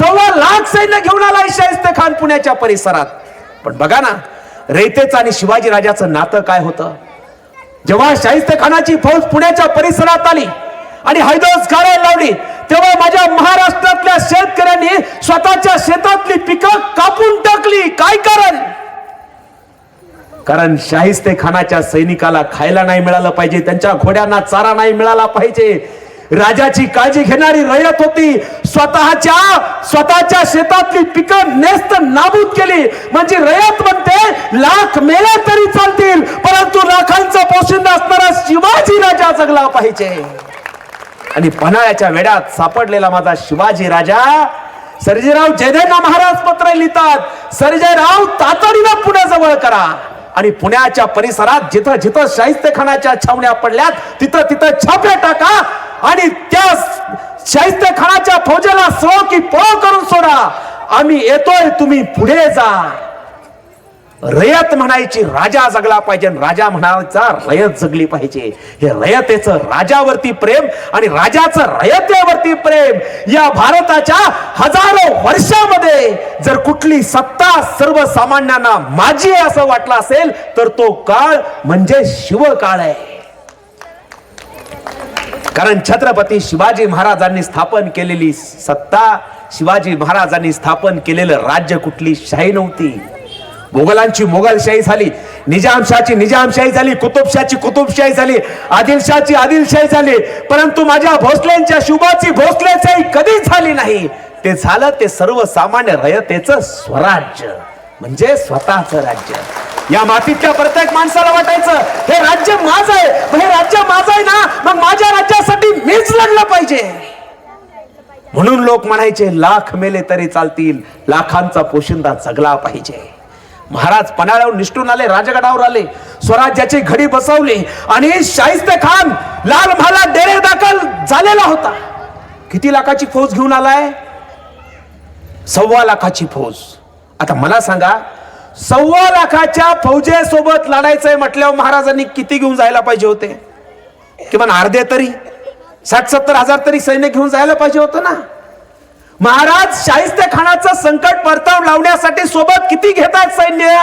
सव्वा लाख सैन्य घेऊन आलाय शाहिस्ते खान पुण्याच्या परिसरात. पण बघा ना रयतेचं आणि शिवाजी राजाचं नातं काय होतं? जेव्हा शाहिस्ते खानाची फौज पुण्याच्या परिसरात आली आणि हैदोस गाळायला लावली तेव्हा माझ्या महाराष्ट्रातल्या शेतकऱ्यांनी स्वतःच्या शेतातली पिकं कापून टाकली. काय कारण? कारण शाहिस्ते खानाच्या सैनिकाला खायला नाही मिळालं पाहिजे त्यांच्या घोड्यांना चारा नाही मिळाला पाहिजे. राजाची काळजी घेणारी रयत होती. स्वतःच्या स्वतःच्या शेतातली पिकं नेस्त नाबूद केली. म्हणजे रयत म्हणते लाख मेले तरी चालतील परंतु लाखांचा पोशिंदा असणारा शिवाजी राजा जगला पाहिजे. आणि पन्हाळ्याच्या वेड्यात सापडलेला माझा शिवाजी राजा सर्जेराव जयदेना महाराज पत्र लिहितात सर्जेराव तातडीनं पुण्याजवळ करा. आणि पुण्याच्या परिसरात जिथं जिथं शाहिस्ते खानाच्या छावण्या पडल्यात तिथं तिथं छापे टाका आणि त्या शाहिस्ते खानाच्या फौजेला सो की पळ करून सोडा. आम्ही येतोय तुम्ही पुढे जा. रयत म्हणायची राजा जगला पाहिजे. राजा म्हणायचा रयत जगली पाहिजे. हे रयतेचं राजावरती प्रेम आणि राजाचं रयतेवरती प्रेम या भारताच्या हजारो वर्षामध्ये जर कुठली सत्ता सर्वसामान्यांना माझी असं वाटलं असेल तर तो काळ म्हणजे शिवकाळ आहे. कारण छत्रपती शिवाजी महाराजांनी स्थापन केलेली सत्ता शिवाजी महाराजांनी स्थापन केलेलं राज्य कुठली शाही नव्हती. मोगलांची मोगलशाही झाली निजामशाची निजामशाही झाली कुतुबशाची कुतुबशाही झाली आदिलशाची आदिलशाही झाली. परंतु माझ्या भोसलेंच्या शुभाची भोसलेशाही कधीच झाली नाही. ते झालं ते सर्वसामान्य रयतेचं स्वराज्य म्हणजे स्वतःच राज्य. या मातीतल्या प्रत्येक माणसाला वाटायचं हे राज्य माझं आहे हे राज्य माझं आहे ना मग माझ्या राज्यासाठी मीच लढलं पाहिजे. म्हणून लोक म्हणायचे लाख मेले तरी चालतील लाखांचा पोशिंदा जगला पाहिजे. महाराज पन्हाळ्यावर निष्ठून आले राजगडावर आले स्वराज्याची घडी बसवली आणि शाहिस्ते खान लाल महाला डेरे दाखल झालेला होता. किती लाखाची फौज घेऊन आलाय? सव्वा लाखाची फौज. आता मला सांगा सव्वा लाखाच्या फौजेसोबत लढायचंय म्हटल्यावर महाराजांनी किती घेऊन जायला पाहिजे होते? किमान अर्धे तरी साठ सत्तर हजार तरी सैन्य घेऊन जायला पाहिजे होतं ना? महाराज शाहिस्ते खानाचं संकट परताव लावण्यासाठी सोबत किती घेतात सैन्य?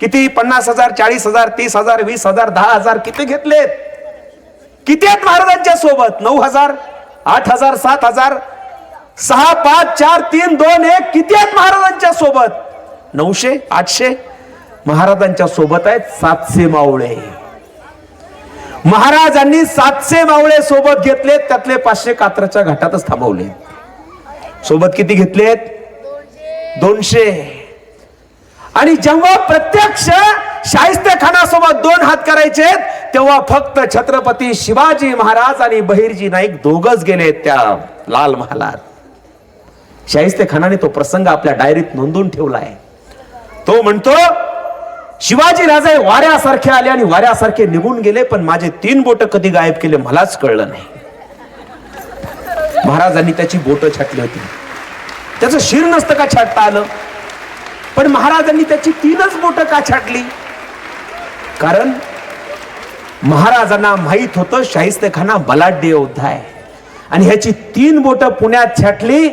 किती? पन्नास हजार चाळीस हजार तीस हजार वीस हजार दहा हजार किती घेतलेत? किती आहेत महाराजांच्या सोबत? नऊ हजार आठ हजार सात हजार सहा पाच चार तीन दोन एक किती आहेत महाराजांच्या सोबत? नऊशे आठशे? महाराजांच्या सोबत आहेत सातशे मावळे. महाराजांनी सातशे मावळे सोबत घेतलेत त्यातले पाचशे कात्रच्या घाटातच थांबवले. सोबत किती घेतलेत दोनशे. आणि जेव्हा प्रत्यक्ष शाहिस्ते खानासोबत दोन हात करायचे तेव्हा फक्त छत्रपती शिवाजी महाराज आणि बहिरजी नाईक दोघच गेले त्या लाल महालात. शाहिस्ते खानाने तो प्रसंग आपल्या डायरीत नोंदून ठेवला आहे. तो म्हणतो शिवाजी राजे वाऱ्यासारखे आले आणि वाऱ्यासारखे निघून गेले पण माझे तीन बोट कधी गायब केले मलाच कळलं नाही. महाराजांनी त्याची बोट छाटली होती. त्याचं शिर नसतं का छाटता आलं? पण महाराजांनी त्याची तीनच बोट का छाटली? कारण महाराजांना माहीत होतं शाहिस्ते खाना बलाढ्य योद्धा आहे. आणि ह्याची तीन बोट पुण्यात छाटली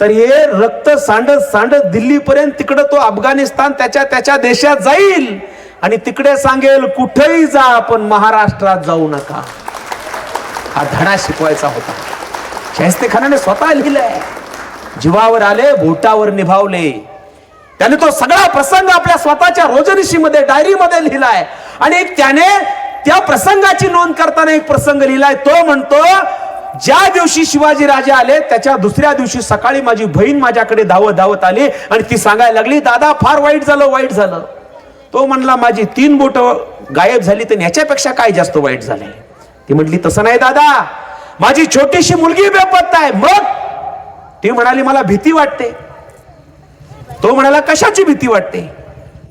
तर हे रक्त सांडत सांडत दिल्लीपर्यंत तिकडं तो अफगाणिस्तान त्याच्या त्याच्या देशात जाईल. आणि तिकडे सांगेल कुठेही जा पण महाराष्ट्रात जाऊ नका. हा धडा शिकवायचा होता. शाहिस्ते खानाने स्वतः लिहिलंय. जीवावर आले बोटावर निभावले. त्याने तो सगळा प्रसंग आपल्या स्वतःच्या रोजनिशीमध्ये डायरीमध्ये लिहिलाय. आणि त्याने त्या प्रसंगाची नोंद करताना एक प्रसंग लिहिलाय. तो म्हणतो ज्या दिवशी शिवाजी राजे आले त्याच्या दुसऱ्या दिवशी सकाळी माझी बहीण माझ्याकडे धावत धावत आली आणि ती सांगायला लागली दादा फार वाईट झालं वाईट झालं. तो म्हणला माझी तीन बोट गायब झाली तर याच्यापेक्षा काय जास्त वाईट झालंय? ती म्हटली तसं नाही दादा. माझी छोटीशी मुलगी बेपत्ता आहे मग? ती म्हणाली मला भीती वाटते. तो म्हणाला कशाची भीती वाटते?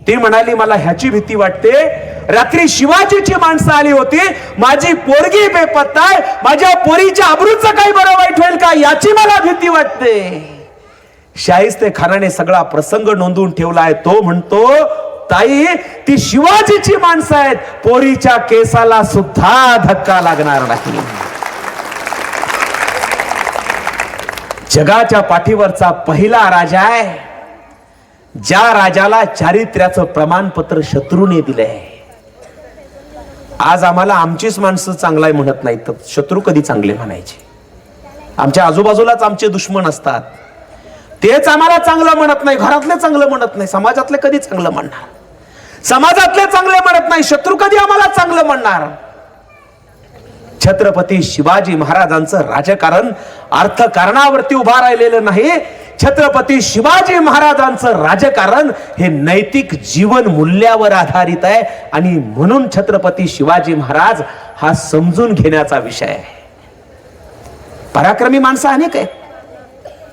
ती म्हणाली मला ह्याची भीती वाटते. रात्री शिवाजीची माणसं आली होती. माझी पोरगी बेपत्ता आहे माझ्या पोरीच्या अब्रूचं काही बरं वाईट होईल का? याची मला भीती वाटते. शाहिस्ते खानाने सगळा प्रसंग नोंदवून ठेवलाय. तो म्हणतो ताई ती शिवाजीची माणसं आहेत. पोरीच्या केसाला सुद्धा धक्का लागणार नाही. जगाच्या पाठीवरचा पहिला राजा आहे. ज्या राजाला चारित्र्याचं प्रमाणपत्र शत्रूने दिलंय. आज आम्हाला आमचीच माणसं चांगलाय म्हणत नाहीत तर शत्रू कधी चांगले म्हणायचे? आमच्या आजूबाजूलाच आमचे दुश्मन असतात. तेच आम्हाला चांगलं म्हणत नाही घरातले चांगलं म्हणत नाही समाजातले कधी चांगलं म्हणणार? समाजातले चांगले म्हणत नाही शत्रू कधी आम्हाला चांगलं म्हणणार? छत्रपती शिवाजी महाराजांचं राजकारण अर्थकारणावरती उभा राहिलेलं नाही. छत्रपती शिवाजी महाराजांचं राजकारण हे नैतिक जीवन मूल्यावर आधारित आहे आणि म्हणून छत्रपती शिवाजी महाराज हा समजून घेण्याचा विषय आहे. पराक्रमी माणसं अनेक आहेत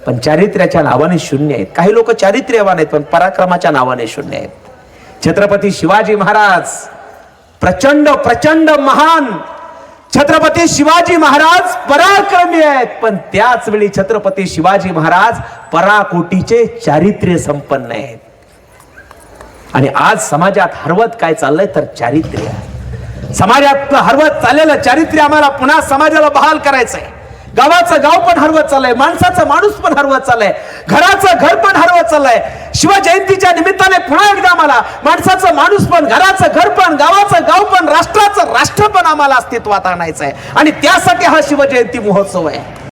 पण चारित्र्याच्या नावाने शून्य आहेत. काही लोक चारित्र्यवान आहेत पण पराक्रमाच्या नावाने शून्य आहेत. छत्रपती शिवाजी महाराज प्रचंड प्रचंड महान छत्रपती शिवाजी महाराज पराक्रमी आहेत. पण त्याच वेळी छत्रपती शिवाजी महाराज पराकोटीचे चारित्र्य संपन्न आहेत. आणि आज समाजात हरवत काय चाललंय तर चारित्र्य. समाजात हरवत चाललेलं चारित्र्य आम्हाला पुन्हा समाजाला बहाल करायचंय. गावाचं गाव पण हरवत चाललंय माणसाचं माणूस पण हरवत चाललंय घराचं घर पण हरवत चाललंय. शिवजयंतीच्या निमित्ताने पुन्हा एकदा आम्हाला माणसाचं माणूस पण घराचं घर पण गावाचं गाव पण राष्ट्राचं राष्ट्र पण आम्हाला अस्तित्वात आणायचं आहे आणि त्यासाठी हा शिवजयंती महोत्सव आहे.